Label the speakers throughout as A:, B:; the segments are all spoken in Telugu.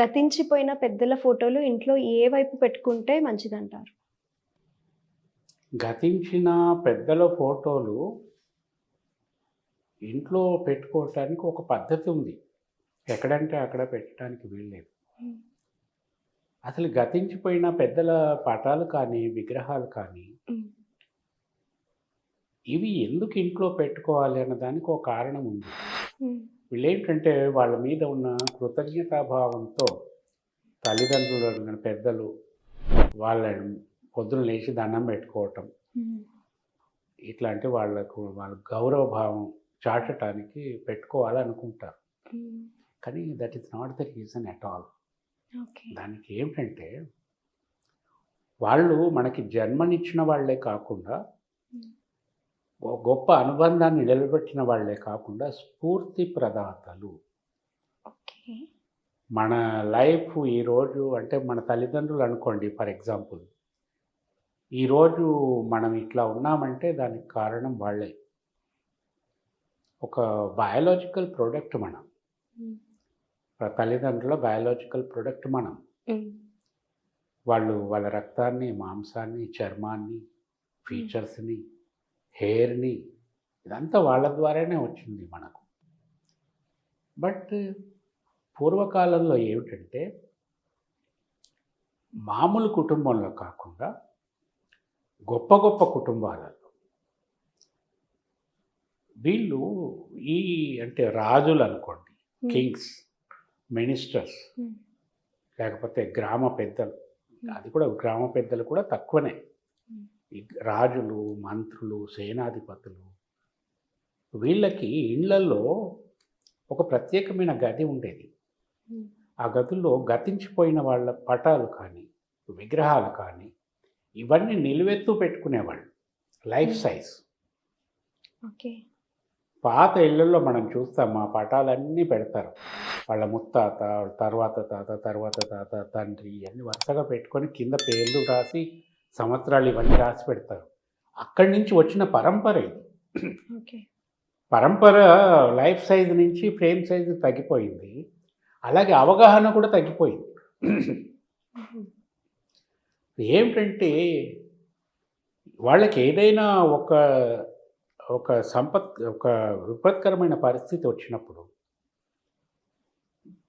A: గతించిపోయిన పెద్దల ఫోటోలు ఇంట్లో ఏ వైపు పెట్టుకుంటే మంచిదంటారు?
B: గతించిన పెద్దల ఫోటోలు ఇంట్లో పెట్టుకోవటానికి ఒక పద్ధతి ఉంది. ఎక్కడంటే అక్కడ పెట్టడానికి వీల్లేదు. అసలు గతించిపోయిన పెద్దల పటాలు కానీ విగ్రహాలు కానీ. ఇవి ఎందుకు ఇంట్లో పెట్టుకోవాలి అన్న దానికి ఒక కారణం ఉంది.
A: ఉమ్,
B: వీళ్ళేంటంటే వాళ్ళ మీద ఉన్న కృతజ్ఞతాభావంతో తల్లిదండ్రులు పెద్దలు వాళ్ళ పొద్దున లేచి దండం పెట్టుకోవటం. ఇట్లాంటి వాళ్ళకు వాళ్ళ గౌరవ భావం చాటటానికి పెట్టుకోవాలనుకుంటారు. కానీ that is not the reason at all. దానికి ఏమిటంటే వాళ్ళు మనకి జన్మనిచ్చిన వాళ్ళే కాకుండా గొప్ప అనుబంధాన్ని నిలబెట్టిన వాళ్ళే కాకుండా స్ఫూర్తి ప్రదాతలు. మన లైఫ్ ఈరోజు అంటే మన తల్లిదండ్రులు అనుకోండి ఫర్ ఎగ్జాంపుల్. ఈరోజు మనం ఇట్లా ఉన్నామంటే దానికి కారణం వాళ్ళే. ఒక బయాలజికల్ ప్రోడక్ట్ మనం. తల్లిదండ్రుల బయాలజికల్ ప్రోడక్ట్ మనం. వాళ్ళు వాళ్ళ రక్తాన్ని మాంసాన్ని చర్మాన్ని ఫీచర్స్ని హెయిర్ని ఇదంతా వాళ్ళ ద్వారానే వచ్చింది మనకు. బట్ పూర్వకాలంలో ఏమిటంటే మామూలు కుటుంబంలో కాకుండా గొప్ప గొప్ప కుటుంబాలలో వీళ్ళు ఈ అంటే రాజులు అనుకోండి కింగ్స్ మినిస్టర్స్ లేకపోతే గ్రామ పెద్దలు అది కూడా గ్రామ పెద్దలు కూడా తక్కువనే. రాజులు మంత్రులు సేనాధిపతులు వీళ్ళకి ఇళ్ళలో ఒక ప్రత్యేకమైన గది ఉండేది. ఆ గదుల్లో గతించిపోయిన వాళ్ళ పటాలు కానీ విగ్రహాలు కానీ ఇవన్నీ నిలువెత్తు పెట్టుకునేవాళ్ళు. Life size.
A: ఓకే.
B: పాత ఇళ్ళల్లో మనం చూస్తాం మా పటాలన్నీ పెడతారు. వాళ్ళ ముత్తాత తర్వాత తాత తర్వాత తాత తండ్రి అన్ని వరుసగా పెట్టుకొని కింద పేర్లు రాసి సంవత్సరాలు ఇవన్నీ రాసి పెడతారు. అక్కడి నుంచి వచ్చిన పరంపర ఇది. పరంపర లైఫ్ సైజ్ నుంచి ఫ్రేమ్ సైజ్ తగ్గిపోయింది. అలాగే అవగాహన కూడా తగ్గిపోయింది. ఏమిటంటే వాళ్ళకి ఏదైనా ఒక ఒక సంపత్ ఒక విపత్కరమైన పరిస్థితి వచ్చినప్పుడు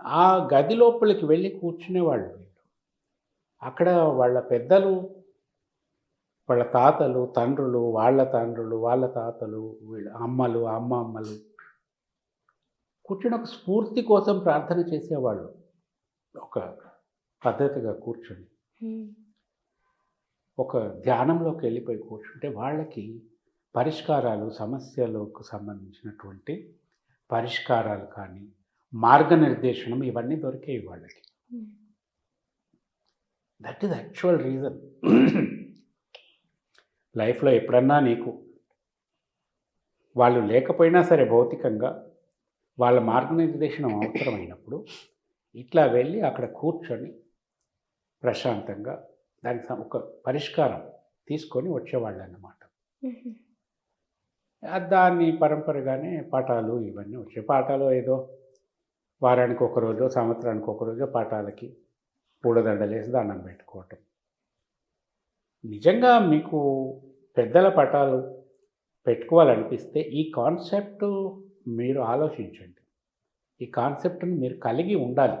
B: ఆ గది లోపలికి వెళ్ళి కూర్చునేవాళ్ళు వీళ్ళు. అక్కడ వాళ్ళ పెద్దలు వాళ్ళ తాతలు తండ్రులు వాళ్ళ తండ్రులు వాళ్ళ తాతలు వీళ్ళ అమ్మలు అమ్మ అమ్మలు కూర్చుని ఒక స్ఫూర్తి కోసం ప్రార్థన చేసేవాళ్ళు. ఒక పద్ధతిగా కూర్చొని. ఒక ధ్యానంలోకి వెళ్ళిపోయి కూర్చుంటే వాళ్ళకి పరిష్కారాలు సమస్యలకు సంబంధించినటువంటి పరిష్కారాలు కానీ మార్గనిర్దేశనం ఇవన్నీ దొరికేవి వాళ్ళకి. దట్ ఈస్ యాక్చువల్ రీజన్ లైఫ్లో ఎప్పుడన్నా నీకు వాళ్ళు లేకపోయినా సరే భౌతికంగా వాళ్ళ మార్గనిర్దేశనం అవసరమైనప్పుడు ఇట్లా వెళ్ళి అక్కడ కూర్చొని ప్రశాంతంగా దానికి ఒక పరిష్కారం తీసుకొని వచ్చేవాళ్ళు అన్నమాట దాన్ని పరంపరగానే పాఠాలు ఇవన్నీ వచ్చాయి పాఠాలు ఏదో వారానికి ఒక రోజు సంవత్సరానికి ఒక రోజు పాఠాలకి పూలదండలేసి దండం పెట్టుకోవటం. నిజంగా మీకు పెద్దల పటాలు పెట్టుకోవాలనిపిస్తే ఈ కాన్సెప్ట్ మీరు ఆలోచించండి. ఈ కాన్సెప్ట్ని మీరు కలిగి ఉండాలి.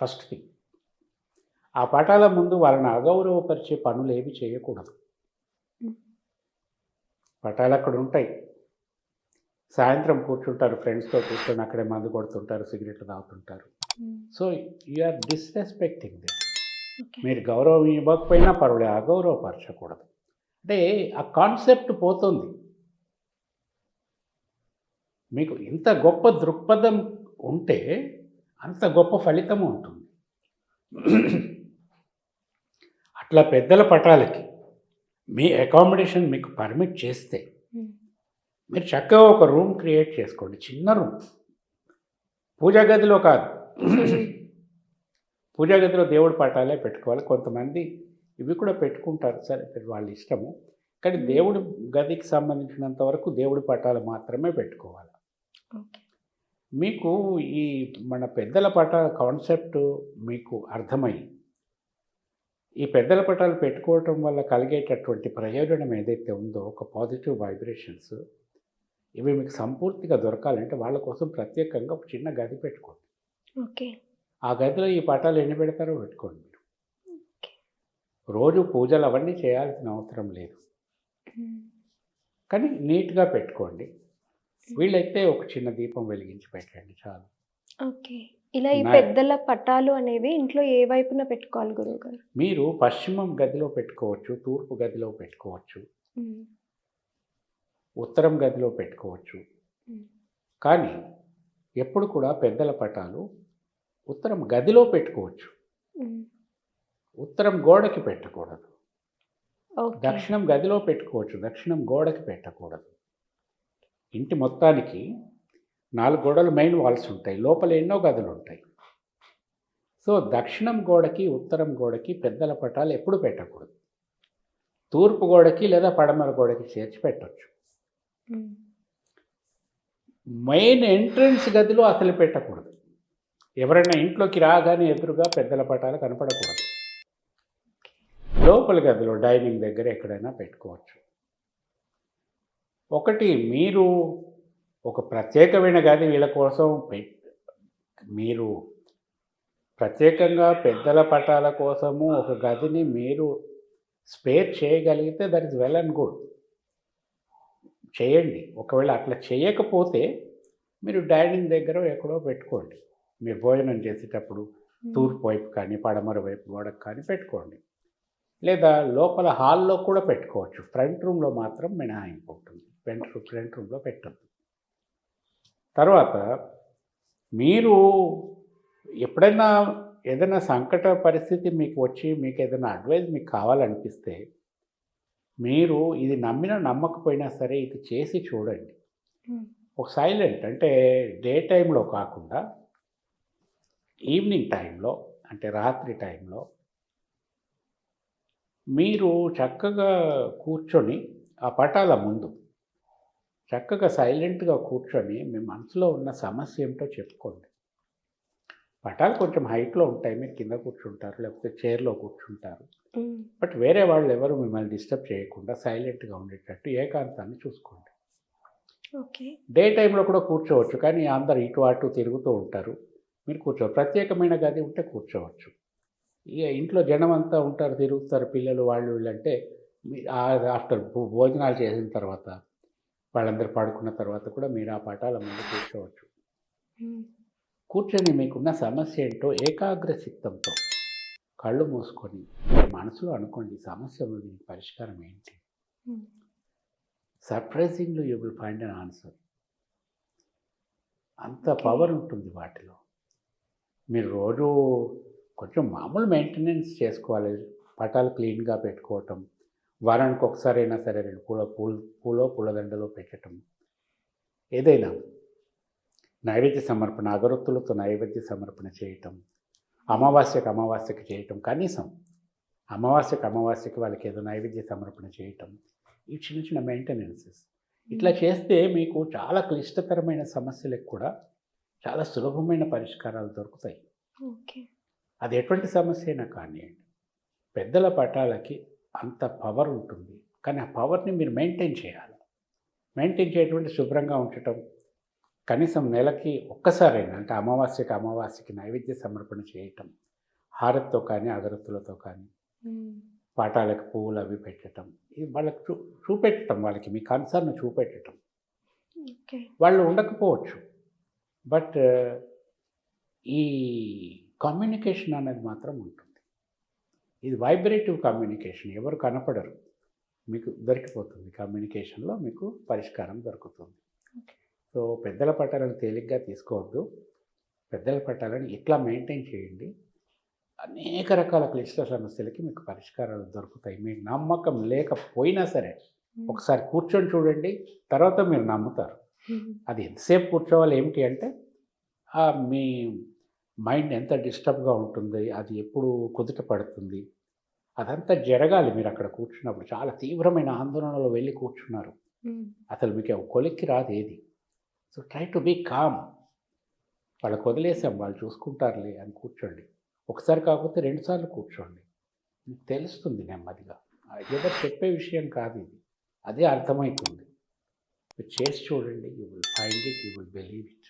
B: ఫస్ట్ థింగ్ ఆ పటాల ముందు వాళ్ళని అగౌరవపరిచే పనులు ఏవి చేయకూడదు. పటాలు అక్కడ ఉంటాయి. సాయంత్రం కూర్చుంటారు ఫ్రెండ్స్తో కూర్చొని అక్కడే మందు కొడుతుంటారు సిగరెట్లు తాగుతుంటారు. So or disrespecting the
A: okay
B: మీరు గౌరవం ఇవ్వకపోయినా పర్వాలేదు అగౌరవపరచకూడదు అంటే ఆ కాన్సెప్ట్ పోతుంది. మీకు ఇంత గొప్ప దృక్పథం ఉంటే అంత గొప్ప ఫలితం ఉంటుంది. అట్లా పెద్దల పటాలకి మీ అకామిడేషన్ మీకు పర్మిట్ చేస్తే మీరు చక్కగా ఒక రూమ్ క్రియేట్ చేసుకోండి. చిన్న రూమ్. పూజా గదిలో కాదు. పూజా గదిలో దేవుడి పటాలే పెట్టుకోవాలి. కొంతమంది ఇవి కూడా పెట్టుకుంటారు. సరే వాళ్ళ ఇష్టము. కానీ దేవుడి గదికి సంబంధించినంత వరకు దేవుడి పటాలు మాత్రమే పెట్టుకోవాలి. మీకు ఈ మన పెద్దల పట కాన్సెప్ట్ మీకు అర్థమై ఈ పెద్దల పటాలు పెట్టుకోవటం వల్ల కలిగేటటువంటి ప్రయోజనం ఏదైతే ఉందో ఒక పాజిటివ్ వైబ్రేషన్స్ ఇవి మీకు సంపూర్తిగా దొరకాలంటే వాళ్ళ కోసం ప్రత్యేకంగా ఒక చిన్న గది పెట్టుకోండి.
A: ఓకే.
B: ఆ గదిలో ఈ పటాలు ఎన్ని పెడతారో పెట్టుకోండి మీరు. రోజు పూజలు అవన్నీ చేయాల్సిన అవసరం లేదు. కానీ నీట్గా పెట్టుకోండి. వీళ్ళైతే ఒక చిన్న దీపం వెలిగించి పెట్టండి చాలు.
A: ఓకే. ఇలా ఈ పెద్దల పటాలు అనేవి ఇంట్లో ఏ వైపున పెట్టుకోవాలి గురువు గారు?
B: మీరు పశ్చిమం గదిలో పెట్టుకోవచ్చు తూర్పు గదిలో పెట్టుకోవచ్చు ఉత్తరం గదిలో పెట్టుకోవచ్చు. కానీ ఎప్పుడు కూడా పెద్దల పటాలు ఉత్తరం గదిలో పెట్టుకోవచ్చు. ఉత్తరం గోడకి పెట్టకూడదు. దక్షిణం గదిలో పెట్టుకోవచ్చు. దక్షిణం గోడకి పెట్టకూడదు. ఇంటి మొత్తానికి నాలుగు గోడలు మెయిన్ వాల్స్ ఉంటాయి. లోపల ఎన్నో గదులు ఉంటాయి. సో దక్షిణం గోడకి ఉత్తరం గోడకి పెద్దల పటాలు ఎప్పుడు పెట్టకూడదు. తూర్పు గోడకి లేదా పడమర గోడకి చేర్చి పెట్టవచ్చు
A: ఉమ్.
B: మెయిన్ ఎంట్రన్స్ గదిలో అసలు పెట్టకూడదు. ఎవరైనా ఇంట్లోకి రాగానే ఎదురుగా పెద్దల పటాలు కనపడకూడదు. లోపల గదిలో డైనింగ్ దగ్గర ఎక్కడైనా పెట్టుకోవచ్చు. ఒకటి మీరు ఒక ప్రత్యేకమైన గది వీళ్ళ కోసం పె మీరు ప్రత్యేకంగా పెద్దల పటాల కోసము ఒక గదిని మీరు స్పేర్ చేయగలిగితే that is well and good. చేయండి. ఒకవేళ అట్లా చేయకపోతే మీరు డైనింగ్ దగ్గర ఎక్కడో పెట్టుకోండి. మీరు భోజనం చేసేటప్పుడు తూర్పు వైపు కానీ పడమర వైపు గోడకు కానీ పెట్టుకోండి. లేదా లోపల హాల్లో కూడా పెట్టుకోవచ్చు. ఫ్రంట్ రూమ్లో మాత్రం మినహాయింపు ఉంటుంది ఫ్రంట్ రూమ్ ఫ్రంట్ రూమ్లో పెట్టద్దు. తర్వాత మీరు ఎప్పుడైనా ఏదైనా సంకట పరిస్థితి మీకు వచ్చి మీకు ఏదైనా అడ్వైజ్ మీకు కావాలనిపిస్తే మీరు ఇది నమ్మినా నమ్మకపోయినా సరే ఇది చేసి చూడండి. ఒక సైలెంట్ అంటే డే టైంలో కాకుండా ఈవినింగ్ టైంలో అంటే రాత్రి టైంలో మీరు చక్కగా కూర్చొని ఆ పటాల ముందు చక్కగా సైలెంట్గా కూర్చొని మీ మనసులో ఉన్న సమస్య ఏమిటో చెప్పుకోండి. పటాలు కొంచెం హైట్లో ఉంటాయి మీరు కింద కూర్చుంటారు లేకపోతే చైర్లో కూర్చుంటారు. బట్ వేరే వాళ్ళు ఎవరు మిమ్మల్ని డిస్టర్బ్ చేయకుండా సైలెంట్గా ఉండేటట్టు ఏకాంతాన్ని చూసుకోండి.
A: ఓకే.
B: డే టైంలో కూడా కూర్చోవచ్చు కానీ అందరు ఇటు అటు తిరుగుతూ ఉంటారు. మీరు కూర్చో ప్రత్యేకమైన గది ఉంటే కూర్చోవచ్చు. ఇక ఇంట్లో జనం అంతా ఉంటారు తిరుగుతారు పిల్లలు వాళ్ళు వీళ్ళు అంటే మీ- ఆ- ఆఫ్టర్ భోజనాలు చేసిన తర్వాత వాళ్ళందరూ పడుకున్న తర్వాత కూడా మీరు ఆ పటాల ముందు కూర్చోవచ్చు. కూర్చొని మీకున్న సమస్య ఏంటో ఏకాగ్ర చిత్తంతో కళ్ళు మూసుకొని మనసులో అనుకోండి సమస్య ఉంది దీనికి పరిష్కారం ఏంటి. Surprisingly you will find an answer. అంత పవర్ ఉంటుంది వాటిలో. మీరు రోజు కొంచెం మామూలు మెయింటెనెన్స్ చేసుకోవాలి. పటాలు క్లీన్గా పెట్టుకోవటం. వారానికి ఒకసారి అయినా సరే రెండు పూల పూల పూలో పూలదండలో పెట్టడం ఏదైనా నైవేద్య సమర్పణ అగరొత్తులతో నైవేద్య సమర్పణ చేయటం. అమావాస్యకు అమావాస్యకి చేయటం. కనీసం అమావాస్యకు అమావాస్యకి వాళ్ళకి ఏదో నైవేద్య సమర్పణ చేయటం. ఈ చిన్న చిన్న మెయింటెనెన్సెస్ ఇట్లా చేస్తే మీకు చాలా క్లిష్టతరమైన సమస్యలకు కూడా చాలా సులభమైన పరిష్కారాలు దొరుకుతాయి.
A: ఓకే.
B: అది ఎటువంటి సమస్య అయినా కానివ్వండి పెద్దల పటాలకి అంత పవర్ ఉంటుంది. కానీ ఆ పవర్ని మీరు మెయింటైన్ చేయాలి. మెయింటైన్ చేయటువంటి శుభ్రంగా ఉంచటం కనీసం నెలకి ఒక్కసారైనా అంటే అమావాస్యకి అమావాస్యకి నైవేద్య సమర్పణ చేయటం హారత్తో కానీ అగరత్తులతో కానీ
A: ఉమ్.
B: పాటాలకు పువ్వులు అవి పెట్టడం ఇది వాళ్ళకి చూ చూపెట్టడం వాళ్ళకి మీ కన్సర్న్ చూపెట్టడం
A: ఓకే.
B: వాళ్ళు ఉండకపోవచ్చు. బట్ ఈ కమ్యూనికేషన్ అనేది మాత్రం ఉంటుంది. ఇది వైబ్రేటివ్ కమ్యూనికేషన్ ఎవరు కనపడరు. మీకు దొరికిపోతుంది. కమ్యూనికేషన్లో మీకు పరిష్కారం దొరుకుతుంది. సో పెద్దల పట్టాలను తేలిగ్గా తీసుకోవద్దు. పెద్దల పట్టాలను ఇట్లా మెయింటైన్ చేయండి. అనేక రకాల క్లిష్ట సమస్యలకి మీకు పరిష్కారాలు దొరుకుతాయి. మీకు నమ్మకం లేకపోయినా సరే. ఒకసారి కూర్చొని చూడండి తర్వాత మీరు నమ్ముతారు. అది ఎంతసేపు కూర్చోవాలి? ఏమిటి అంటే మీ మైండ్ ఎంత డిస్టర్బ్గా ఉంటుంది? అది ఎప్పుడు కుదుట పడుతుంది? అదంతా జరగాలి మీరు అక్కడ కూర్చున్నప్పుడు. చాలా తీవ్రమైన ఆందోళనలో వెళ్ళి కూర్చున్నారు. అసలు మీకు కొలిక్కి రాదు ఏది? So try to be calm వాళ్ళకి వదిలేసాం. వాళ్ళు చూసుకుంటారులే అని కూర్చోండి. ఒకసారి కాకపోతే రెండుసార్లు కూర్చోండి. మీకు తెలుస్తుంది నెమ్మదిగా. ఏదో చెప్పే విషయం కాదు ఇది. అదే అర్థమవుతుంది చేసి చూడండి you will find it you will believe it